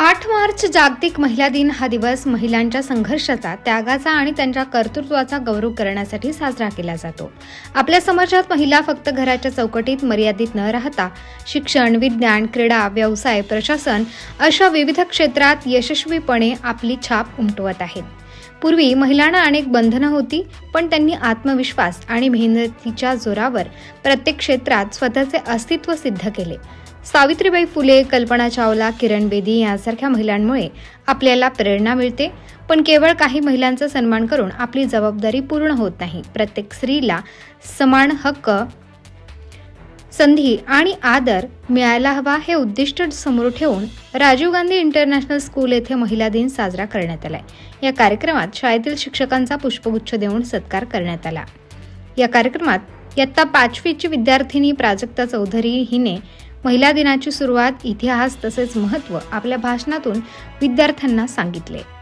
आठ मार्च जागतिक महिला दिन. हा दिवस महिलांच्या संघर्षाचा त्यागाचा आणि त्यांच्या कर्तृत्वाचा गौरव करण्यासाठी साजरा केला जातो. आपल्या समाजात महिला फक्त घराच्या चौकटीत मर्यादित न राहता शिक्षण विज्ञान क्रीडा व्यवसाय प्रशासन अशा विविध क्षेत्रात यशस्वीपणे आपली छाप उमटवत आहेत. पूर्वी महिलांना अनेक बंधनं होती पण त्यांनी आत्मविश्वास आणि मेहनतीच्या जोरावर प्रत्येक क्षेत्रात स्वतःचे अस्तित्व सिद्ध केले. सावित्रीबाई फुले कल्पना चावला किरण बेदी यांसारख्या महिलांमुळे आपल्याला प्रेरणा मिळते. पण केवळ काही महिलांचा सन्मान करून आपली जबाबदारी पूर्ण होत नाही. प्रत्येक स्त्रीला समान हक्क संधी आणि आदर मिळायला हवा हे उद्दिष्ट समोर ठेवून राजीव गांधी इंटरनॅशनल स्कूल येथे महिला दिन साजरा करण्यात आलाय. या कार्यक्रमात शाळेतील शिक्षकांचा पुष्पगुच्छ देऊन सत्कार करण्यात आला. या कार्यक्रमात इयत्ता पाचवीची विद्यार्थिनी प्राजक्ता चौधरी हिने महिला दिनाची सुरुवात इतिहास तसेच महत्त्व आपल्या भाषणातून विद्यार्थ्यांना सांगितले.